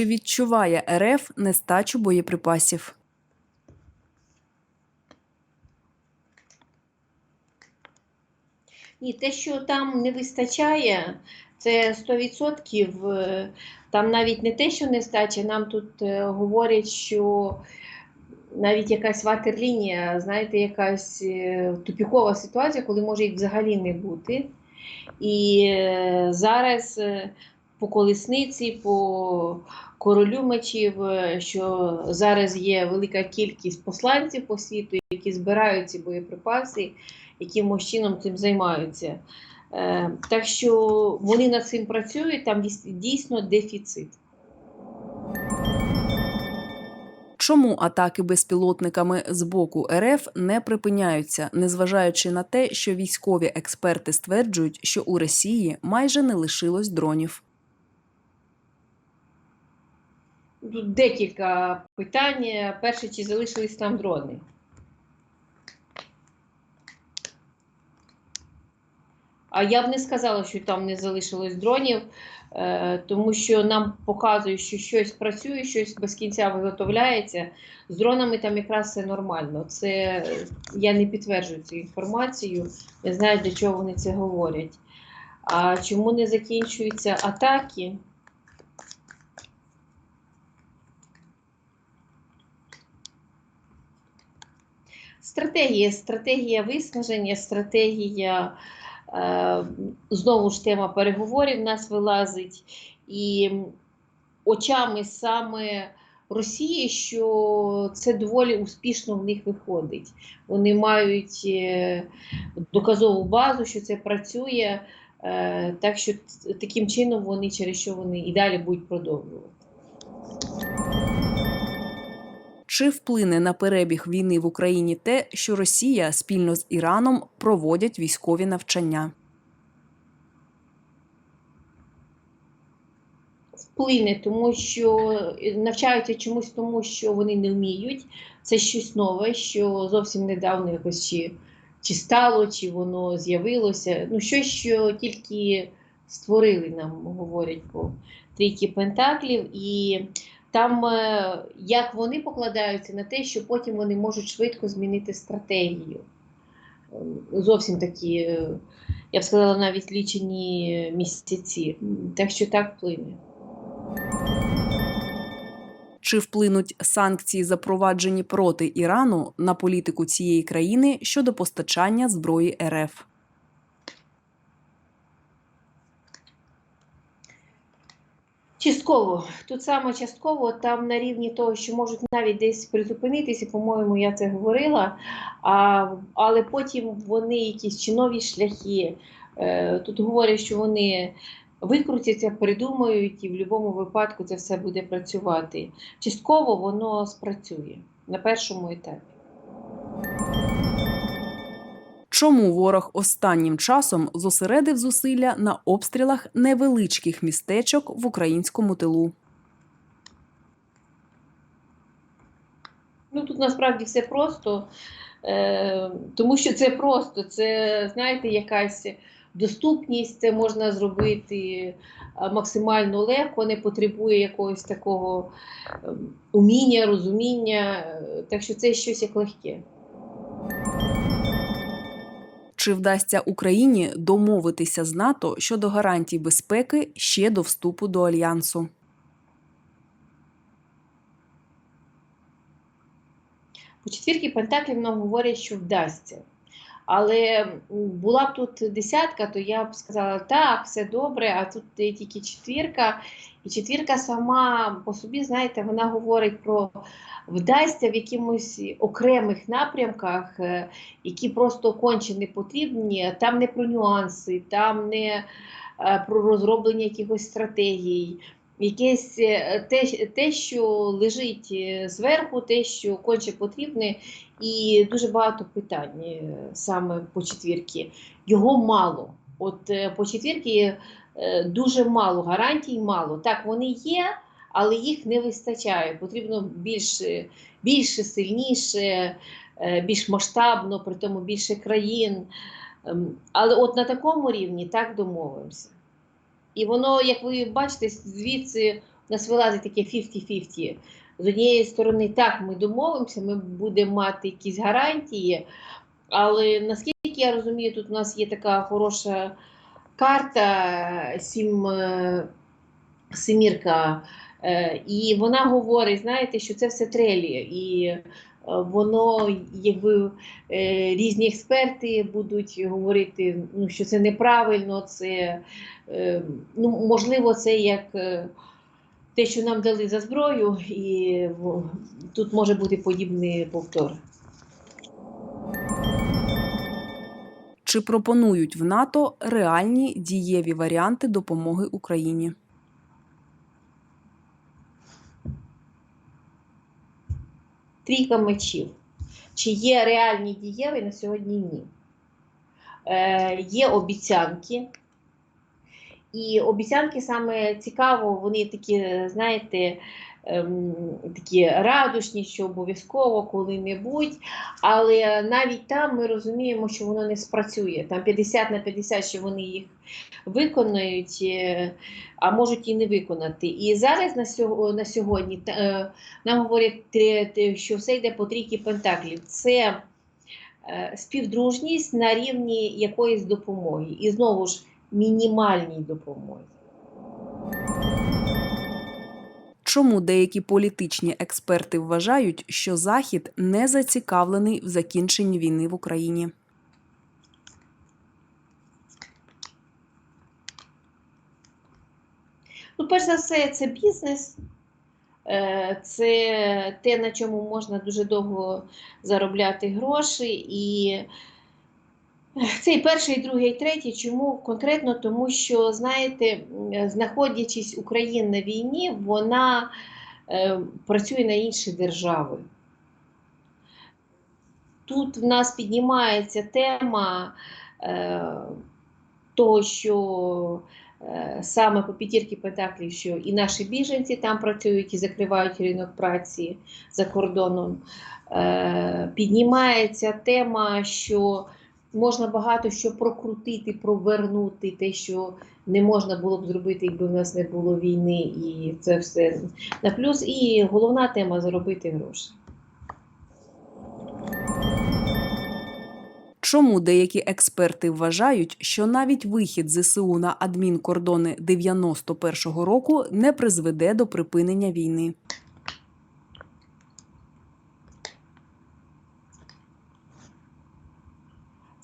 Чи відчуває РФ нестачу боєприпасів? Ні, те, що там не вистачає, це 100%. Е, Там навіть не те, що нестача, нам тут е, говорять, що навіть якась ватерлінія, знаєте, якась е, тупікова ситуація, коли може їх взагалі не бути. І зараз по колесниці, по королю мечів, е, що зараз є велика кількість посланців по світу, які збирають ці боєприпаси, якимось чином цим займаються. Е, Так що вони над цим працюють, там дійс- дійсно дефіцит. Чому атаки безпілотниками з боку РФ не припиняються, незважаючи на те, що військові експерти стверджують, що у Росії майже не лишилось дронів? Тут декілька питань. Перше, чи залишились там дрони? А я б не сказала, що там не залишилось дронів, е, тому що нам показують, що щось працює, щось без кінця виготовляється. З дронами там якраз все нормально. Це я не підтверджую цю інформацію, не знаю, для чого вони це говорять. А чому не закінчуються атаки? Стратегія, стратегія виснаження, стратегія е, знову ж тема переговорів нас вилазить, і очами саме Росії, що це доволі успішно в них виходить. Вони мають е, доказову базу, що це працює, е, так що таким чином вони через що вони і далі будуть продовжувати. Чи вплине на перебіг війни в Україні те, що Росія спільно з Іраном проводять військові навчання? вплине, тому що навчаються чомусь тому, що вони не вміють. Це щось нове, що зовсім недавно якось чи, чи стало, чи воно з'явилося. Ну, щось, що тільки створили нам, говорять по трійки пентаклів. І там е, як вони покладаються на те, що потім вони можуть швидко змінити стратегію. Ем, Зовсім такі, е, я б сказала, навіть лічені місяці. Так що так вплине. Чи вплинуть санкції, запроваджені проти Ірану, на політику цієї країни щодо постачання зброї РФ? Частково. Тут саме частково, там на рівні того, що можуть навіть десь призупинитися, по-моєму, я це говорила, а, але потім вони якісь чи нові шляхи. Е, тут говорять, що вони викрутяться, придумають, і в будь-якому випадку це все буде працювати. Частково воно спрацює на першому етапі. Чому ворог останнім часом зосередив зусилля на обстрілах невеличких містечок в українському тилу? Ну тут насправді все просто, е, тому що це просто, це, знаєте, якась доступність, це можна зробити е, максимально легко, не потребує якогось такого ем, уміння, розуміння. е, Так що це щось як легке. Чи вдасться Україні домовитися з НАТО щодо гарантій безпеки ще до вступу до альянсу? По четвірки Пентаклів нам говорять, що вдасться. Але була б тут десятка, то я б сказала, так, все добре, а тут тільки четвірка. І четвірка сама по собі, знаєте, вона говорить про вдасться в якимось окремих напрямках, е, які просто конче не потрібні. Там не про нюанси, там не е, про розроблення якихось стратегій. Якесь е, те, те, що лежить е, зверху, те, що конче потрібне, і дуже багато питань е, саме по четвірки. Його мало. От по четвірки дуже мало гарантій, мало. Так, вони є, але їх не вистачає. Потрібно більше, більше сильніше, більш масштабно, при тому більше країн. Ем, Але от на такому рівні так домовимося. І воно, як ви бачите, звідси нас вилазить таке 50-50. З однієї сторони, так, ми домовимося, ми будемо мати якісь гарантії, але наскільки я розумію, тут у нас є така хороша карта, сім, е, семірка, е, і вона говорить, знаєте, що це все трелі. І воно, якби е, різні експерти будуть говорити, ну, що це неправильно, це е, ну, можливо, це як е, те, що нам дали за зброю, і тут може бути подібний повтор. Чи пропонують в НАТО реальні дієві варіанти допомоги Україні? Трійка мечів. Чи є реальні дієві на сьогодні? Ні. Е, є обіцянки. І обіцянки саме цікаво, вони такі, знаєте, такі радушні, що обов'язково коли-небудь. Але навіть там ми розуміємо, що воно не спрацює. Там 50 на 50, що вони їх виконають, е, а можуть і не виконати. І зараз на сьогодні, е, нам говорять, що все йде по трійки пентаклів. Це е, співдружність на рівні якоїсь допомоги. І знову ж мінімальній допомоги. Чому деякі політичні експерти вважають, що Захід не зацікавлений в закінченні війни в Україні? Ну, перш за все, це бізнес, Е, це те, на чому можна дуже довго заробляти гроші. І це і перший, другий, третій. Чому конкретно? Тому що, знаєте, знаходячись Україна на війні, вона е, працює на інші держави. Тут в нас піднімається тема е, того, що е, саме по п'ятірки Пентаклів, що і наші біженці там працюють і закривають ринок праці за кордоном. Е, піднімається тема, що можна багато що прокрутити, провернути, те, що не можна було б зробити, якби в нас не було війни, і це все на плюс. І головна тема заробити гроші. Чому деякі експерти вважають, що навіть вихід ЗСУ на адмінкордони 91-го року не призведе до припинення війни?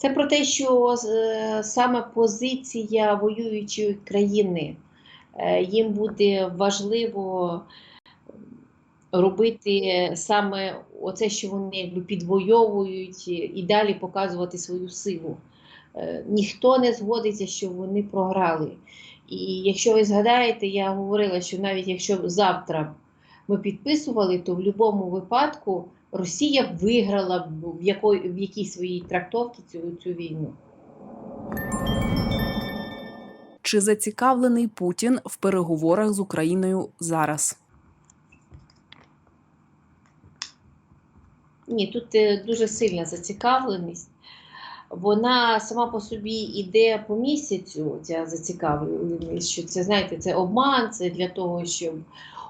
Це про те, що е, саме позиція воюючої країни е, їм буде важливо робити саме оце, що вони підвойовують, і далі показувати свою силу. Е, Ніхто не згодиться, що вони програли. І якщо ви згадаєте, я говорила, що навіть якщо завтра ми підписували, то в будь-якому випадку Росія виграла в, якої, в якій своїй трактовці цю, цю війну. Чи зацікавлений Путін в переговорах з Україною зараз? Ні, тут е, дуже сильна зацікавленість. Вона сама по собі йде по місяцю, ця зацікавленість, що це, знаєте, це обман, це для того, щоб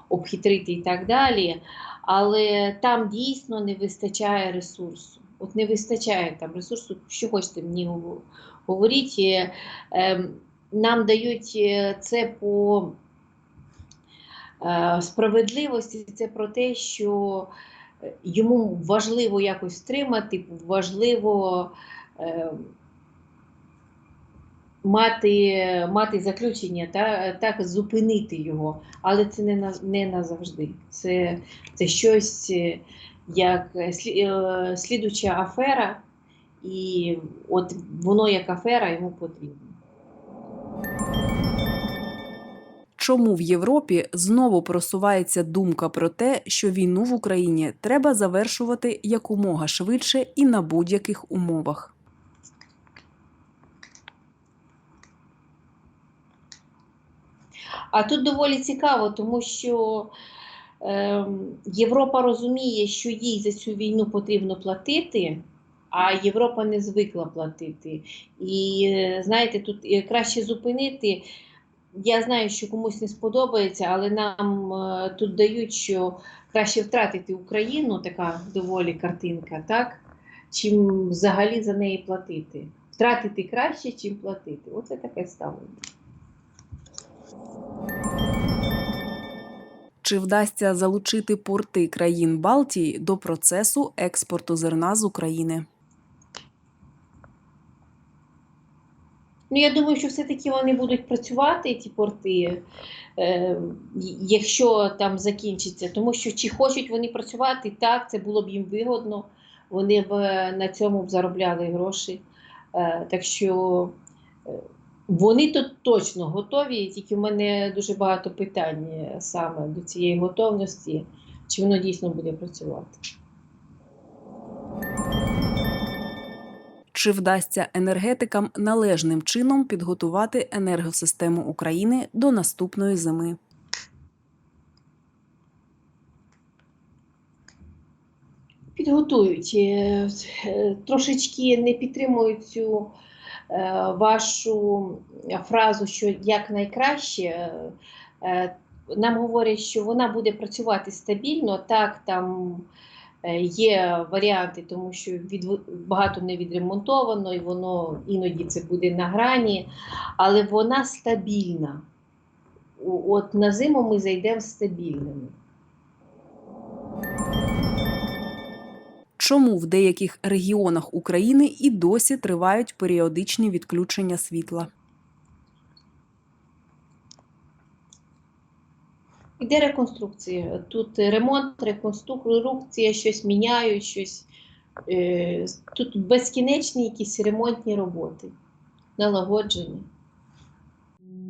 обхитрити і так далі. Але там дійсно не вистачає ресурсу. От не вистачає там ресурсу, що хочете мені говоріть. Е, ем, Нам дають е, це по е, справедливості, це про те, що йому важливо якось втримати, важливо е, мати, мати заключення, та, так зупинити його. Але це не, на, не назавжди. Це, це щось е, як е, е, слідуча афера, і от воно як афера йому потрібно. Чому в Європі знову просувається думка про те, що війну в Україні треба завершувати якомога швидше і на будь-яких умовах? А тут доволі цікаво, тому що ем, Європа розуміє, що їй за цю війну потрібно платити, а Європа не звикла платити. І е, знаєте, тут е, краще зупинити. я знаю, що комусь не сподобається, але нам е, тут дають, що краще втратити Україну, така доволі картинка, так? Чим взагалі за неї платити. Втратити краще, чим платити. Оце таке ставлення. Чи вдасться залучити порти країн Балтії до процесу експорту зерна з України? Ну, я думаю, що все-таки вони будуть працювати, ті порти, е, якщо там закінчиться. Тому що чи хочуть вони працювати, так, це було б їм вигодно. Вони б е, на цьому б заробляли гроші. Е, так що е, вони тут точно готові, тільки в мене дуже багато питань саме до цієї готовності, чи воно дійсно буде працювати. Чи вдасться енергетикам належним чином підготувати енергосистему України до наступної зими? Підготують. Е, Трошечки не підтримують цю вашу фразу, що як найкраще. Е, е, Нам говорять, що вона буде працювати стабільно. Так, там е, є варіанти, тому що від, багато не відремонтовано, і воно іноді це буде на грані, але вона стабільна. От на зиму ми зайдемо стабільними. Чому в деяких регіонах України і досі тривають періодичні відключення світла? Іде реконструкція. Тут ремонт, реконструкція, щось міняють, щось. Е, тут безкінечні якісь ремонтні роботи, налагодження.